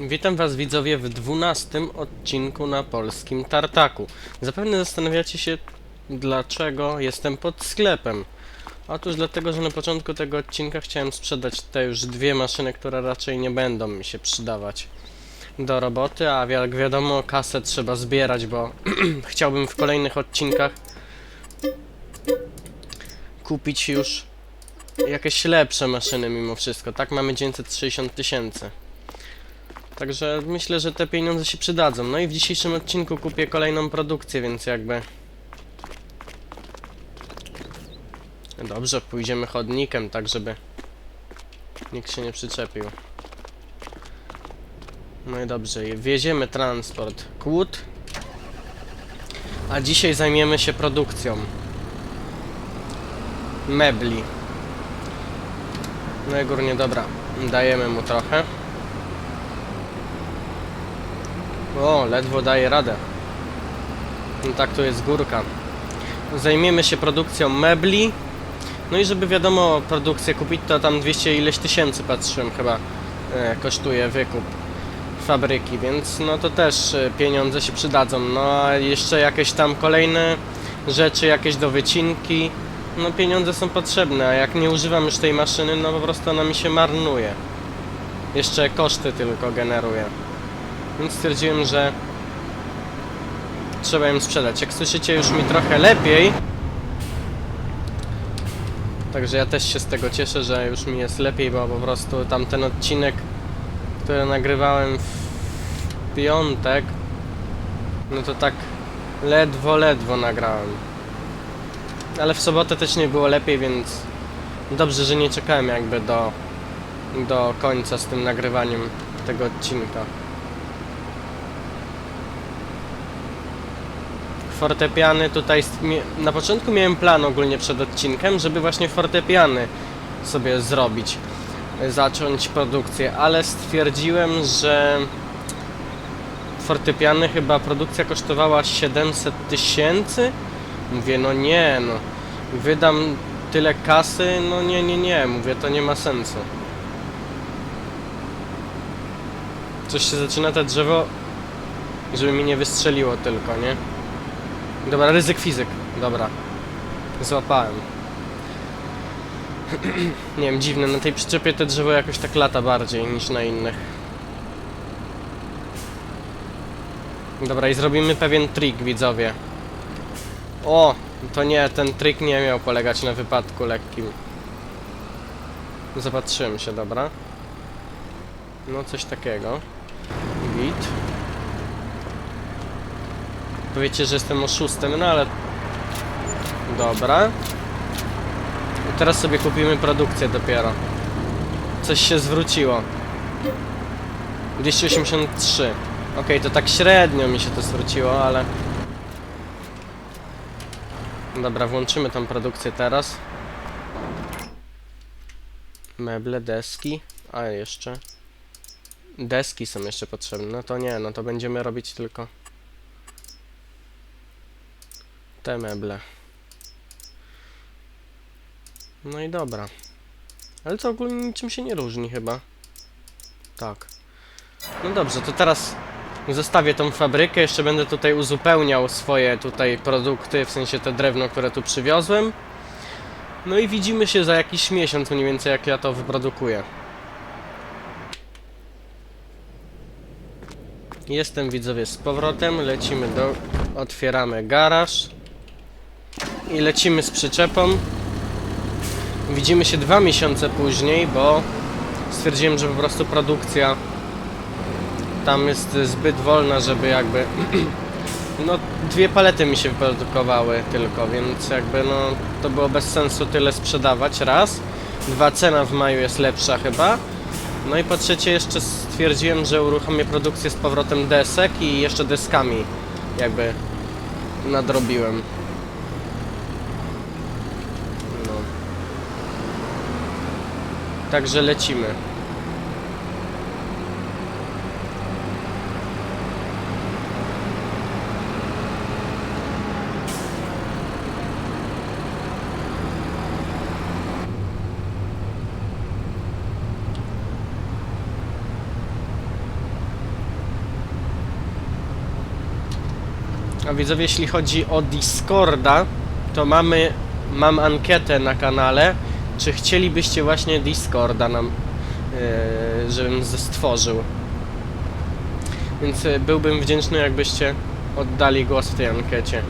Witam Was widzowie w dwunastym odcinku na polskim tartaku. Zapewne zastanawiacie się, dlaczego jestem pod sklepem. Otóż dlatego, że na początku tego odcinka chciałem sprzedać te już dwie maszyny, które raczej nie będą mi się przydawać do roboty, a jak wiadomo kasę trzeba zbierać, bo chciałbym w kolejnych odcinkach kupić już jakieś lepsze maszyny mimo wszystko. Tak mamy 960 tysięcy. Także myślę, że te pieniądze się przydadzą. No i w dzisiejszym odcinku kupię kolejną produkcję, więc jakby... Dobrze, pójdziemy chodnikiem, tak żeby nikt się nie przyczepił. No i dobrze, wieziemy transport kłód. A dzisiaj zajmiemy się produkcją mebli. No i górnie, dobra, dajemy mu trochę. O, ledwo daje radę. No tak, tu jest górka. Zajmiemy się produkcją mebli. No i żeby wiadomo, produkcję kupić, to tam 200 ileś tysięcy patrzyłem chyba e, kosztuje wykup fabryki, więc no to też e, pieniądze się przydadzą. No a jeszcze jakieś tam kolejne rzeczy, jakieś do wycinki. No pieniądze są potrzebne, a jak nie używam już tej maszyny, no po prostu ona mi się marnuje. Jeszcze koszty tylko generuje. Więc stwierdziłem, że trzeba ją sprzedać. Jak słyszycie, już mi trochę lepiej. Także ja też się z tego cieszę, że już mi jest lepiej, bo po prostu tamten odcinek, który nagrywałem w piątek, no to tak ledwo, ledwo nagrałem. Ale w sobotę też nie było lepiej, więc dobrze, że nie czekałem jakby do, do końca z tym nagrywaniem tego odcinka. Fortepiany tutaj na początku miałem plan ogólnie przed odcinkiem, żeby właśnie fortepiany sobie zrobić, y, zacząć produkcję, ale stwierdziłem, że fortepiany chyba produkcja kosztowała 700 tysięcy. Mówię, no nie, no wydam tyle kasy, no nie, nie, nie, mówię, to nie ma sensu. Coś się zaczyna te drzewo, żeby mi nie wystrzeliło tylko, nie? Dobra, ryzyk fizyk. Dobra. Złapałem. Nie wiem, dziwne, na tej przyczepie to drzewo jakoś tak lata bardziej niż na innych. Dobra, i zrobimy pewien trik, widzowie. O! To nie, ten trik nie miał polegać na wypadku lekkim. Zobaczyłem się, dobra. No, coś takiego. Git. Powiecie, że jestem oszustem, no ale... Dobra. I teraz sobie kupimy produkcję dopiero. Coś się zwróciło. 283. Okej, to tak średnio mi się to zwróciło, ale... Dobra, włączymy tą produkcję teraz. Meble, deski. A jeszcze... Deski są jeszcze potrzebne. No to nie, no to będziemy robić tylko... te meble. No i dobra. Ale to ogólnie niczym się nie różni chyba. Tak. No dobrze, to teraz zostawię tą fabrykę, jeszcze będę tutaj uzupełniał swoje tutaj produkty, w sensie te drewno, które tu przywiozłem. No i widzimy się za jakiś miesiąc mniej więcej, jak ja to wyprodukuję. Jestem widzowie z powrotem, lecimy do... otwieramy garaż i lecimy z przyczepą. Widzimy się dwa miesiące później, bo stwierdziłem, że po prostu produkcja tam jest zbyt wolna, żeby jakby no dwie palety mi się wyprodukowały tylko, więc jakby no to było bez sensu tyle sprzedawać, raz. Dwa, cena w maju jest lepsza chyba. No i po trzecie jeszcze stwierdziłem, że uruchomię produkcję z powrotem desek i jeszcze deskami jakby nadrobiłem. Także lecimy. A widzowie, jeśli chodzi o Discorda, to mamy, mam ankietę na kanale czy chcielibyście właśnie Discorda nam, yy, żebym stworzył. Więc yy, byłbym wdzięczny, jakbyście oddali głos w tej ankiecie.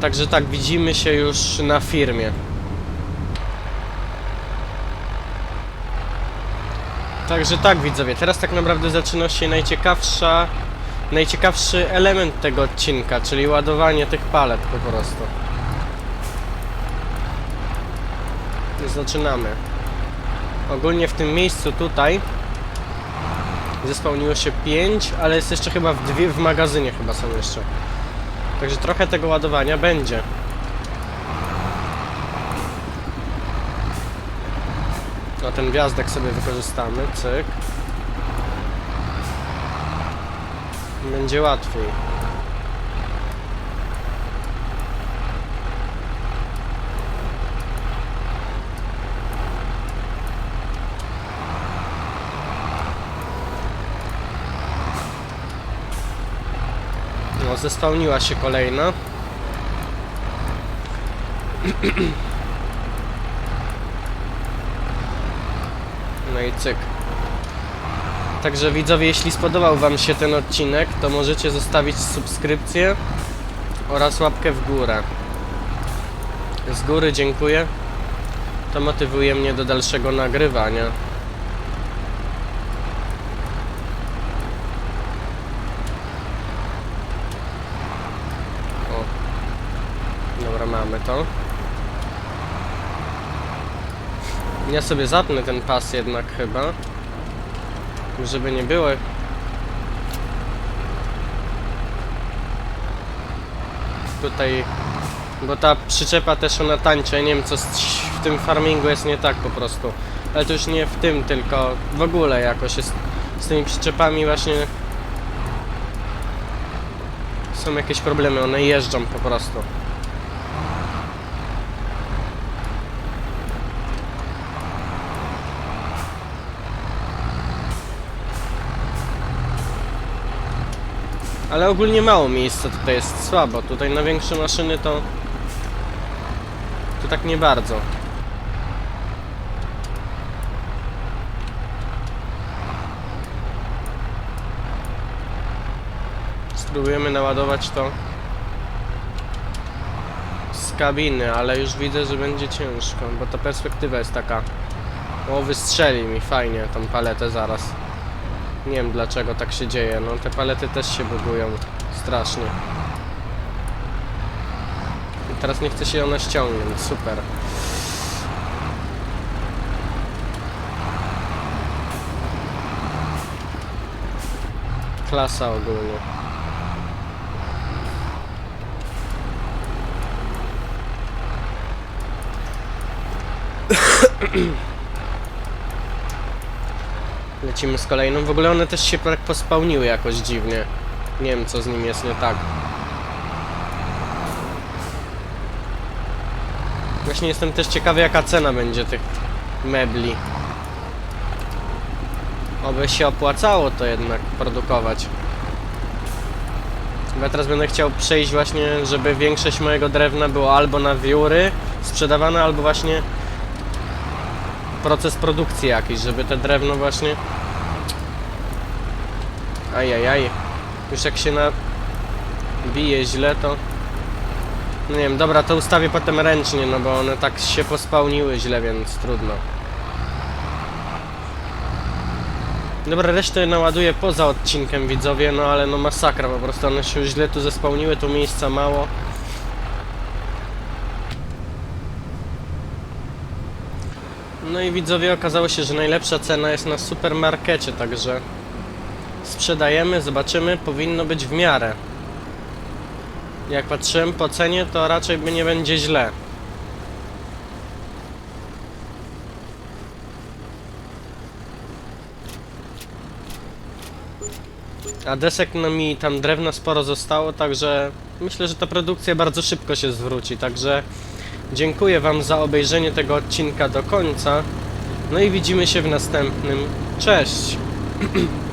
Także tak, widzimy się już na firmie. Także tak widzowie, teraz tak naprawdę zaczyna się najciekawsza, najciekawszy element tego odcinka, czyli ładowanie tych palet po prostu. I Zaczynamy. Ogólnie w tym miejscu tutaj zespełniło się 5, ale jest jeszcze chyba w dwie w magazynie chyba są jeszcze. Także trochę tego ładowania będzie. No ten gwiazdek sobie wykorzystamy, cyk. Będzie łatwiej. Zespełniła się kolejna. No i cyk. Także widzowie, jeśli spodobał Wam się ten odcinek, to możecie zostawić subskrypcję oraz łapkę w górę. Z góry dziękuję. To motywuje mnie do dalszego nagrywania. O. Dobra, mamy to. Ja sobie zapnę ten pas jednak chyba. Żeby nie było. Tutaj. Bo ta przyczepa też ona tańczy. Nie wiem co w tym farmingu jest nie tak po prostu. Ale to już nie w tym, tylko w ogóle jakoś jest z tymi przyczepami właśnie. Są jakieś problemy, one jeżdżą po prostu. Ale ogólnie mało miejsca tutaj jest słabo. Tutaj na większe maszyny to... To tak nie bardzo. Spróbujemy naładować to z kabiny, ale już widzę, że będzie ciężko, bo ta perspektywa jest taka... O, wystrzeli mi fajnie tą paletę zaraz. Nie wiem dlaczego tak się dzieje. No te palety też się bugują strasznie. I teraz nie chce się ona ściągnąć. Super. Klasa ogólnie. Lecimy z kolejną. W ogóle one też się tak pospełniły jakoś dziwnie. Nie wiem co z nim jest nie tak. Właśnie jestem też ciekawy jaka cena będzie tych mebli. Oby się opłacało to jednak produkować. Ja teraz będę chciał przejść właśnie, żeby większość mojego drewna było albo na wióry sprzedawane, albo właśnie proces produkcji jakiś, żeby te drewno właśnie... Ajajaj. Już jak się na... bije źle, to... No nie wiem, dobra, to ustawię potem ręcznie, no bo one tak się pospełniły źle, więc trudno. Dobra, resztę naładuję poza odcinkiem, widzowie, no ale no masakra, po prostu one się źle tu zespełniły, tu miejsca mało. No i widzowie, okazało się, że najlepsza cena jest na supermarkecie, także sprzedajemy, zobaczymy, powinno być w miarę. Jak patrzyłem po cenie, to raczej by nie będzie źle. A desek no mi tam drewna sporo zostało, także myślę, że ta produkcja bardzo szybko się zwróci, także dziękuję Wam za obejrzenie tego odcinka do końca. No i widzimy się w następnym. Cześć!